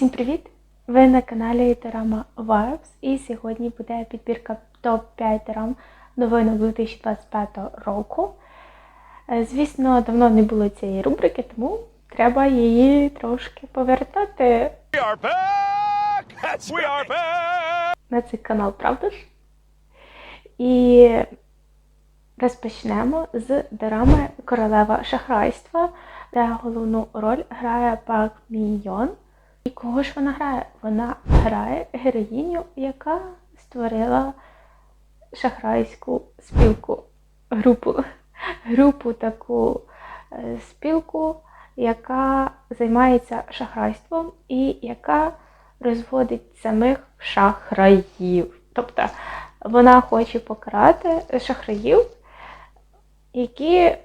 Всім привіт! Ви на каналі Дорама Vibes і сьогодні буде підбірка топ-5 дорам новинок 2025 року. Е, Звісно, давно не було цієї рубрики, тому треба її трошки повертати We are back! That's we are back! на цей канал, правда ж? І розпочнемо з дорами Королева шахрайства, де головну роль грає Пак Міньйон. І кого ж вона грає? Вона грає героїню, яка створила шахрайську спілку, групу, групу таку е, спілку, яка займається шахрайством і яка розводить самих шахраїв. Тобто вона хоче покарати шахраїв, які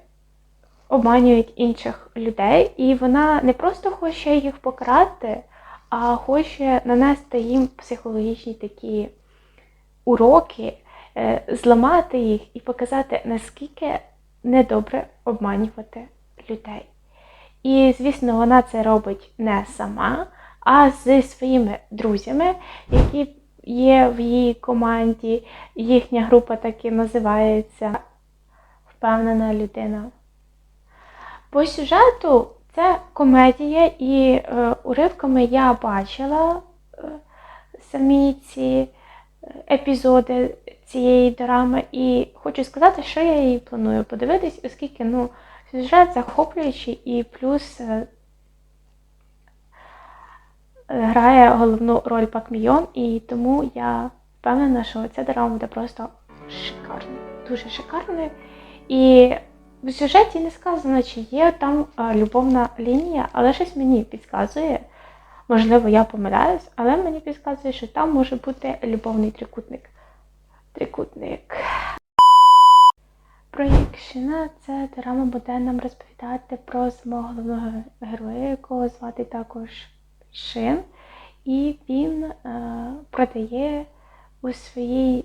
обманюють інших людей, і вона не просто хоче їх покарати, а хоче нанести їм психологічні такі уроки, е, зламати їх і показати, наскільки недобре обманювати людей. І, звісно, вона це робить не сама, а зі своїми друзями, які є в її команді. Їхня група так і називається Впевнена людина. По сюжету це комедія, і е, уривками я бачила е, самі ці е, епізоди цієї драми, і хочу сказати, що я її планую подивитись, оскільки ну, сюжет захоплюючий і плюс е, грає головну роль Пак Мійон, і тому я впевнена, що ця драма буде просто шикарною, дуже шикарною. І в сюжеті не сказано, чи є там е, любовна лінія, але щось мені підказує. Можливо, я помиляюсь, але мені підказує, що там може бути любовний трикутник. Трикутник. Проєкт Шина це драма буде нам розповідати про самого головного героя, якого звати також Шин. І він е, продає у своїй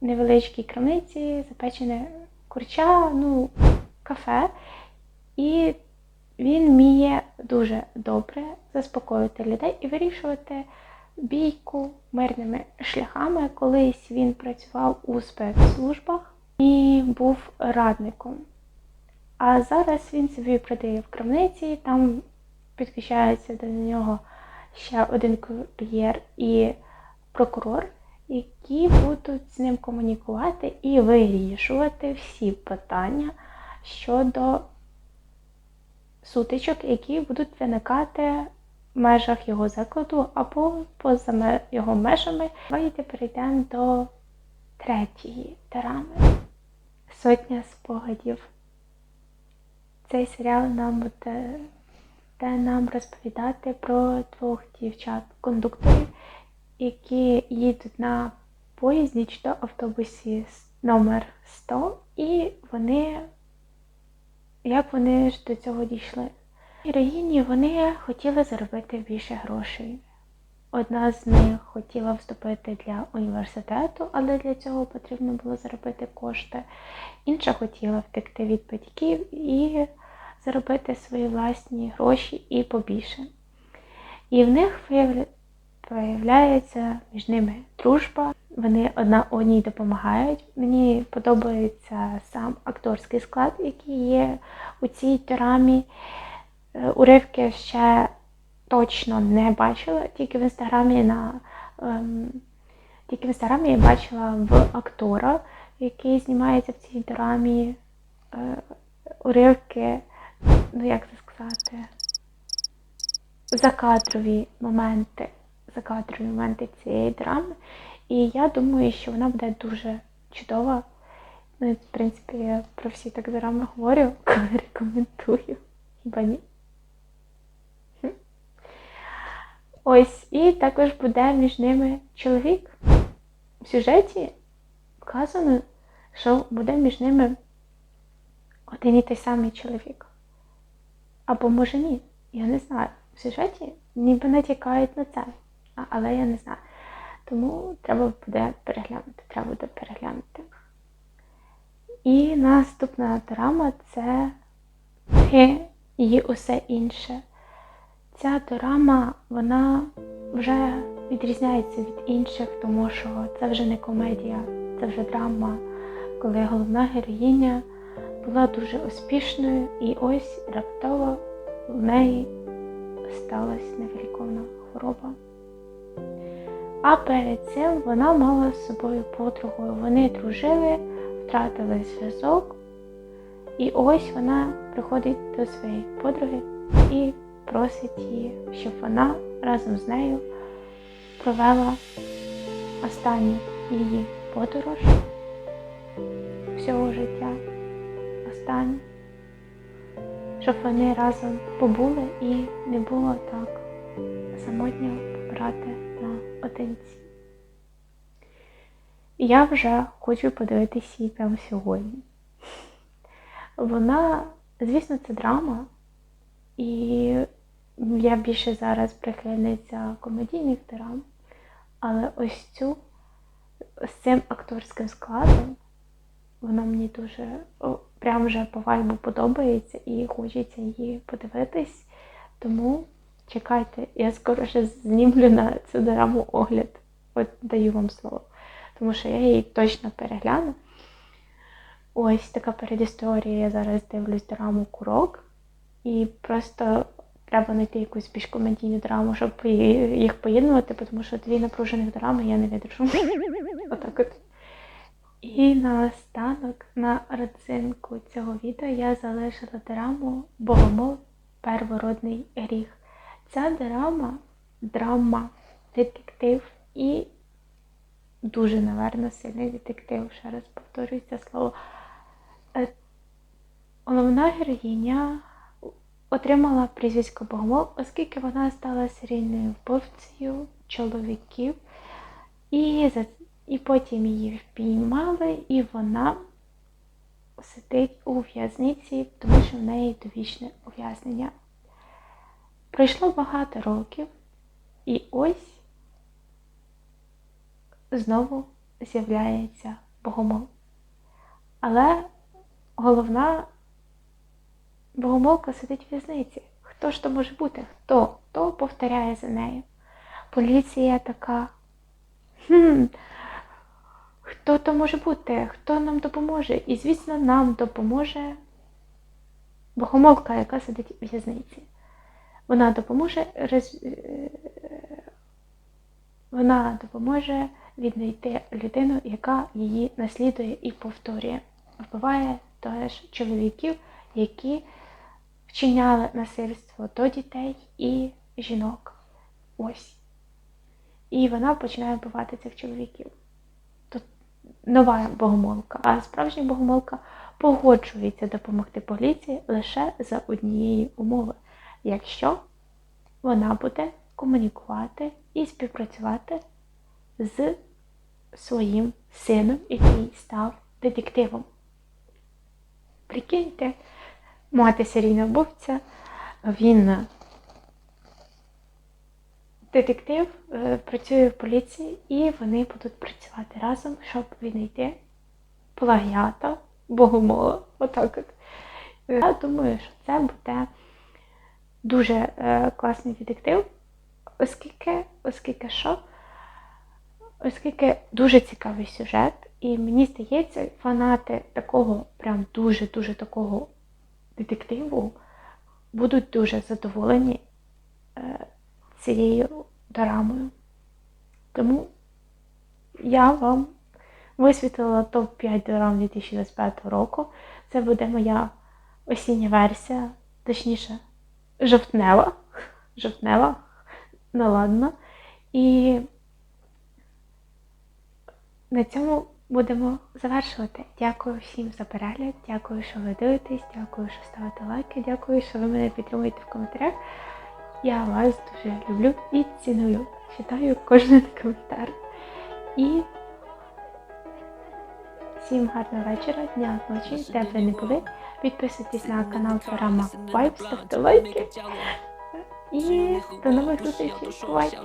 невеличкій крамниці запечене курча, ну, кафе. І він вміє дуже добре заспокоїти людей і вирішувати бійку мирними шляхами. Колись він працював у спецслужбах і був радником. А зараз він собі продає в крамниці, там підключається до нього ще один кур'єр і прокурор, які будуть з ним комунікувати і вирішувати всі питання щодо сутичок, які будуть виникати в межах його закладу або поза його межами. Давайте перейдемо до третьої драми. Сотня спогадів. Цей серіал нам буде буде нам розповідати про двох дівчат-кондукторів, які їдуть на поїзді чи то автобусі номер 100, і вони, як вони ж до цього дійшли? Героїні вони хотіли заробити більше грошей. Одна з них хотіла вступити для університету, але для цього потрібно було заробити кошти. Інша хотіла втекти від батьків і заробити свої власні гроші і побільше. І в них виявляється між ними дружба. Вони одна одній допомагають. Мені подобається сам акторський склад, який є у цій драмі. Е, Уривки ще точно не бачила, тільки в інстаграмі на ем, тільки в інстаграмі я бачила в актора, який знімається в цій драмі е, уривки, ну як це сказати, закадрові моменти, закадрові моменти цієї драми. І я думаю, що вона буде дуже чудова. Ну, в принципі, я про всі так драми говорю, коли рекомендую. Хіба ні? Ось, і також буде між ними чоловік. В сюжеті вказано, що буде між ними один і той самий чоловік. Або може ні. Я не знаю. В сюжеті ніби натякають на це, але я не знаю. Тому треба буде переглянути. Треба буде переглянути. І наступна драма це і усе інше. Ця дорама вона вже відрізняється від інших, тому що це вже не комедія, це вже драма, коли головна героїня була дуже успішною, і ось раптово в неї сталася невиліковна хвороба. А перед цим вона мала з собою подругу. Вони дружили, втратили зв'язок. І ось вона приходить до своєї подруги і просить її, щоб вона разом з нею провела останню її подорож всього життя. Останню. Щоб вони разом побули і не було так самотньо помирати наодинці. Я вже хочу подивитися її прямо сьогодні. Вона, звісно, це драма, і я більше зараз прихильниця комедійних драм, але ось цю з цим акторським складом вона мені дуже прям вже по вайбу подобається і хочеться її подивитись. Тому чекайте, я скоро ще знімлю на цю драму огляд. От даю вам слово. Тому що я її точно перегляну. Ось така передісторія. Я зараз дивлюсь драму Курок. І просто треба знайти якусь більш комедійну драму, щоб їх поєднувати, тому що дві напружених драми я не видержу. Отак от. І наостанок на родзинку цього відео я залишила драму Богомол Первородний гріх. Ця драма, драма, детектив і дуже, наверно, сильний детектив. Ще раз повторюю це слово. Е, Головна героїня отримала прізвисько Богомол, оскільки вона стала серійною вбивцею чоловіків. І за і потім її впіймали, і вона сидить у в'язниці, тому що в неї довічне ув'язнення. Пройшло багато років, і ось знову з'являється богомол. Але головна богомолка сидить в в'язниці. Хто ж то може бути? Хто? Хто повторяє за нею? Поліція така. Хм, Хто то може бути? Хто нам допоможе? І, звісно, нам допоможе богомолка, яка сидить в в'язниці. Вона допоможе роз... вона допоможе віднайти людину, яка її наслідує і повторює. Вбиває теж чоловіків, які вчиняли насильство до дітей і жінок. Ось. І вона починає вбивати цих чоловіків нова богомолка, а справжня богомолка погоджується допомогти поліції лише за однієї умови, якщо вона буде комунікувати і співпрацювати з своїм сином, який став детективом. Прикиньте, мати серійного вбивця, він детектив е, працює в поліції і вони будуть працювати разом, щоб віднайти плагіата богомола. Отак от. Я думаю, що це буде дуже е, класний детектив, оскільки, оскільки що, оскільки дуже цікавий сюжет, і мені здається, фанати такого, прям дуже-дуже такого детективу будуть дуже задоволені. Е, цією дорамою. Тому я вам висвітлила топ-5 дорам 2025 року. Це буде моя осіння версія, точніше, жовтнева. Жовтнева, наладна. І на цьому будемо завершувати. Дякую всім за перегляд, дякую, що ви дивитесь, дякую, що ставите лайки, дякую, що ви мене підтримуєте в коментарях. Я вас дуже люблю і ціную. Читаю кожен коментар. І Всім гарного вечора, дня, ночі, де б ви не були. Підписуйтесь на канал програма Вайп, ставте лайки. І до нових зустрічей. Бувайте!